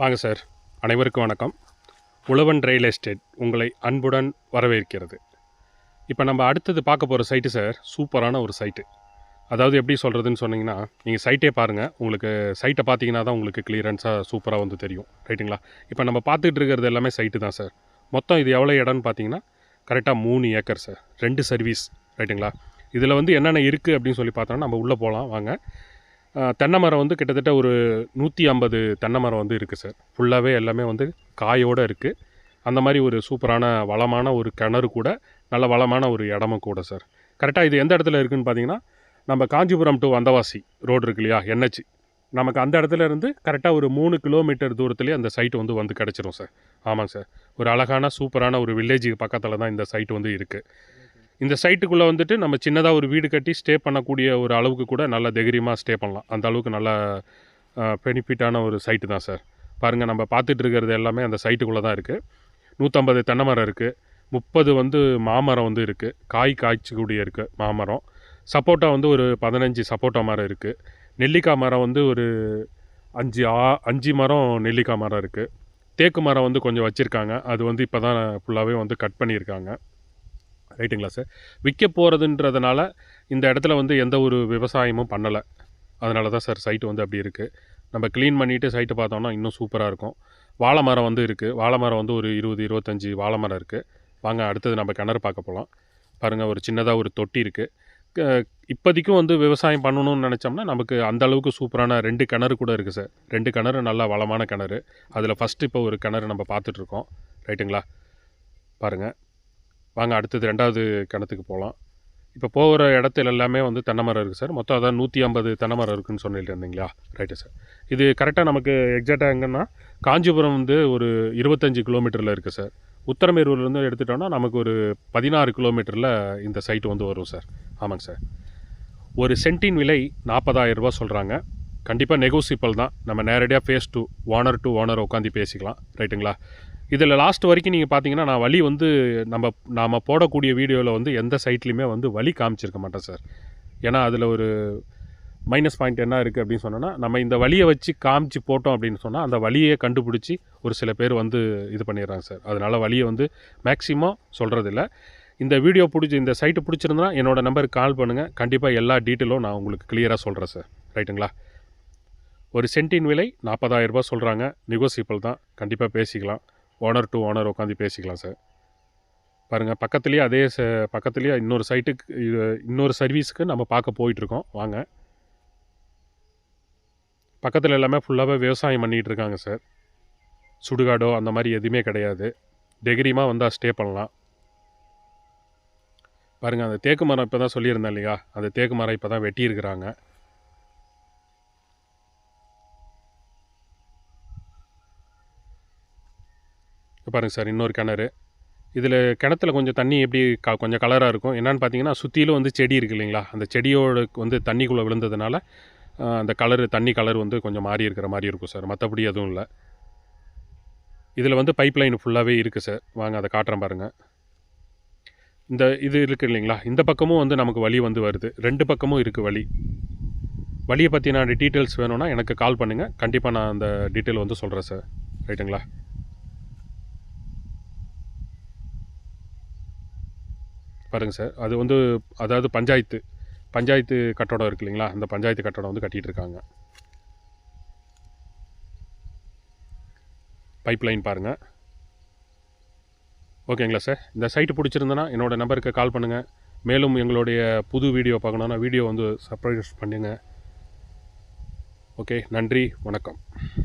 வாங்க சார். அனைவருக்கும் வணக்கம். உழவன் ரயில் எஸ்டேட் உங்களை அன்புடன் வரவேற்கிறது. இப்போ நம்ம அடுத்தது பார்க்க போகிற சைட்டு சார் சூப்பரான ஒரு சைட்டு அதாவது எப்படி சொல்கிறதுன்னு சொன்னீங்கன்னா நீங்கள் சைட்டே பாருங்கள் உங்களுக்கு சைட்டை பார்த்தீங்கன்னா தான் உங்களுக்கு கிளியரன்ஸாக சூப்பராக வந்து தெரியும். ரைட்டுங்களா இப்போ நம்ம பார்த்துட்டு இருக்கிறது எல்லாமே சைட்டு தான் சார். மொத்தம் இது எவ்வளோ இடம்னு பார்த்தீங்கன்னா கரெக்டாக மூணு ஏக்கர் சார். ரெண்டு சர்வீஸ் ரைட்டுங்களா இதில் வந்து என்னென்ன இருக்குது அப்படின்னு சொல்லி பார்த்தோன்னா நம்ம உள்ளே போகலாம் வாங்க. தென்னை மரம் வந்து கிட்டத்தட்ட ஒரு நூற்றி ஐம்பது தென்னை மரம் வந்து இருக்குது சார் ஃபுல்லாகவே எல்லாமே வந்து காயோடு இருக்குது அந்த மாதிரி ஒரு சூப்பரான வளமான ஒரு கிணறு கூட நல்ல வளமான ஒரு இடமும் கூட சார் கரெக்டாக இது எந்த இடத்துல இருக்குதுன்னு பார்த்தீங்கன்னா நம்ம காஞ்சிபுரம் டு வந்தவாசி ரோடு இருக்கு இல்லையா என்ஹெச் நமக்கு அந்த இடத்துல இருந்து கரெக்டாக ஒரு மூணு கிலோமீட்டர் தூரத்துலேயே அந்த சைட்டு வந்து வந்து கிடச்சிரும் சார் ஆமாங்க சார் ஒரு அழகான சூப்பரான ஒரு வில்லேஜுக்கு பக்கத்தில் தான் இந்த சைட்டு வந்து இருக்குது இந்த சைட்டுக்குள்ளே வந்துட்டு நம்ம சின்னதாக ஒரு வீடு கட்டி ஸ்டே பண்ணக்கூடிய ஒரு அளவுக்கு கூட நல்ல தைரியமாக ஸ்டே பண்ணலாம். அந்த அளவுக்கு நல்ல பெனிஃபிட்டான ஒரு சைட்டு தான் சார். பாருங்கள் நம்ம பார்த்துட்டு இருக்கிறது எல்லாமே அந்த சைட்டுக்குள்ளே தான் இருக்குது நூற்றம்பது தென்னை மரம் இருக்குது முப்பது வந்து மாமரம் வந்து இருக்குது காய் காய்ச்சக்கூடிய இருக்குது மாமரம். சப்போட்டா வந்து ஒரு பதினஞ்சு சப்போட்டா மரம் இருக்குது நெல்லிக்காய் மரம் வந்து ஒரு அஞ்சு ஆ அஞ்சு மரம் நெல்லிக்காய் மரம் இருக்குது தேக்கு மரம் வந்து கொஞ்சம் வச்சுருக்காங்க. அது வந்து இப்போ தான் ஃபுல்லாகவே வந்து கட் பண்ணியிருக்காங்க. ரைட்டுங்களா சார்? விற்க போகிறதுன்றதுனால இந்த இடத்துல வந்து எந்த ஒரு விவசாயமும் பண்ணலை. அதனால தான் சார் சைட்டு வந்து அப்படி இருக்குது நம்ம க்ளீன் பண்ணிவிட்டு சைட்டு பார்த்தோம்னா இன்னும் சூப்பராக இருக்கும். வாழை மரம் வந்து இருக்குது வாழை மரம் வந்து ஒரு இருபது இருபத்தஞ்சி வாழை மரம் இருக்குது வாங்க அடுத்தது நம்ம கிணறு பார்க்க போகலாம் பாருங்கள் ஒரு சின்னதாக ஒரு தொட்டி இருக்குது இப்போதைக்கும் வந்து விவசாயம் பண்ணணும்னு நினச்சோம்னா நமக்கு அந்த அளவுக்கு சூப்பரான ரெண்டு கிணறு கூட இருக்குது சார். ரெண்டு கிணறு நல்லா வளமான கிணறு. அதில் ஃபஸ்ட்டு இப்போ ஒரு கிணறு நம்ம பார்த்துட்ருக்கோம் ரைட்டுங்களா? பாருங்கள் வாங்க அடுத்தது ரெண்டாவது கிணத்துக்கு போகலாம் இப்போ போகிற இடத்துல எல்லாமே வந்து தென்னை மரம் இருக்குது சார். மொத்தம் அதான் நூற்றி ஐம்பது தென்னை மரம் இருக்குன்னு சொல்லிட்டு இருந்தீங்களா? ரைட்டு சார் இது கரெக்டாக நமக்கு எக்ஸாக்டாக எங்கன்னா காஞ்சிபுரம் வந்து ஒரு இருபத்தஞ்சி கிலோமீட்டரில் இருக்குது சார் உத்தரமேரூர்லேருந்து எடுத்துட்டோம்னா நமக்கு ஒரு பதினாறு கிலோமீட்டரில் இந்த சைட்டு வந்து வரும் சார் ஆமாங்க சார் ஒரு சென்ட்டின் விலை நாற்பதாயிரரூபா சொல்கிறாங்க கண்டிப்பாக நெகோசியபிள் தான். நம்ம நேரடியாக face to owner to owner உட்காந்து பேசிக்கலாம். ரைட்டுங்களா இதில் லாஸ்ட் வரைக்கும் நீங்கள் பார்த்தீங்கன்னா நான் வழி வந்து நம்ம நாம் போடக்கூடிய வீடியோவில் வந்து எந்த சைட்லேயுமே வந்து வழி காமிச்சிருக்க மாட்டேன் சார் ஏன்னா அதில் ஒரு மைனஸ் பாயிண்ட் என்ன இருக்குது அப்படின்னு சொன்னோன்னா நம்ம இந்த வழியை வச்சு காமிச்சு போட்டோம் அப்படின்னு சொன்னால் அந்த வழியை கண்டுபிடிச்சி ஒரு சில பேர் வந்து இது பண்ணிடுறாங்க சார் அதனால் வழியை வந்து மேக்ஸிமம் சொல்கிறதில்ல இந்த வீடியோ பிடிச்சி இந்த சைட்டு பிடிச்சிருந்தனா என்னோடய நம்பருக்கு கால் பண்ணுங்கள் கண்டிப்பாக எல்லா டீட்டெயிலும் நான் உங்களுக்கு கிளியராக சொல்கிறேன் சார் ரைட்டுங்களா ஒரு சென்ட்டின் விலை 40000 ரூபாய் சொல்கிறாங்க நெகோசியபிள் தான். கண்டிப்பாக பேசிக்கலாம். ஓனர் டு ஓனர் உட்காந்து பேசிக்கலாம் சார் பாருங்கள் பக்கத்துலேயே அதே ச பக்கத்துலேயே இன்னொரு சைட்டுக்கு இன்னொரு சர்வீஸுக்கு நம்ம பார்க்க போயிட்டுருக்கோம். வாங்க. பக்கத்தில் எல்லாமே ஃபுல்லாகவே விவசாயம் பண்ணிகிட்டு இருக்காங்க சார் சுடுகாடோ அந்த மாதிரி எதுவுமே கிடையாது. டெகிரிமாக வந்தால் ஸ்டே பண்ணலாம். பாருங்கள் அந்த தேக்கு மரம் இப்போ தான் சொல்லியிருந்தேன் இல்லையா? அந்த தேக்கு மரம் இப்போ தான் வெட்டியிருக்கிறாங்க. பாருங்கள் சார் இன்னொரு கிணறு. இதில் கிணத்துல கொஞ்சம் தண்ணி எப்படி க கொஞ்சம் கலராக இருக்கும்? என்னன்னு பார்த்தீங்கன்னா சுற்றிலும் வந்து செடி இருக்கு இல்லைங்களா? அந்த செடியோட வந்து தண்ணிக்குள்ளே விழுந்ததுனால அந்த கலரு தண்ணி கலர் வந்து கொஞ்சம் மாறி இருக்கிற மாதிரி இருக்கும் சார். மற்றபடி எதுவும் இல்லை. இதில் வந்து பைப் லைன் ஃபுல்லாகவே இருக்குது சார். வாங்க அதை காட்டுறேன் பாருங்கள் இந்த இது இருக்குது இல்லைங்களா? இந்த பக்கமும் வந்து நமக்கு வழி வந்து வருது. ரெண்டு பக்கமும் இருக்குது வழி வழியை பற்றின டீட்டெயில்ஸ் வேணும்னா எனக்கு கால் பண்ணுங்கள் கண்டிப்பாக நான் அந்த டீட்டெயில் வந்து சொல்கிறேன் சார். ரைட்டுங்களா பாருங்கள் சார் அது வந்து அதாவது பஞ்சாயத்து பஞ்சாயத்து கட்டடம் இருக்கு இல்லைங்களா? அந்த பஞ்சாயத்து கட்டடம் வந்து கட்டிட்டு இருக்காங்க. பைப் லைன் பாருங்கள் ஓகேங்களா சார்? இந்த சைட்டு பிடிச்சிருந்தேன்னா என்னோடய நம்பருக்கு கால் பண்ணுங்கள் மேலும் எங்களுடைய புது வீடியோ பார்க்கணுன்னா வீடியோ வந்து சப்ரைஸ் பண்ணுங்கள் ஓகே நன்றி வணக்கம்.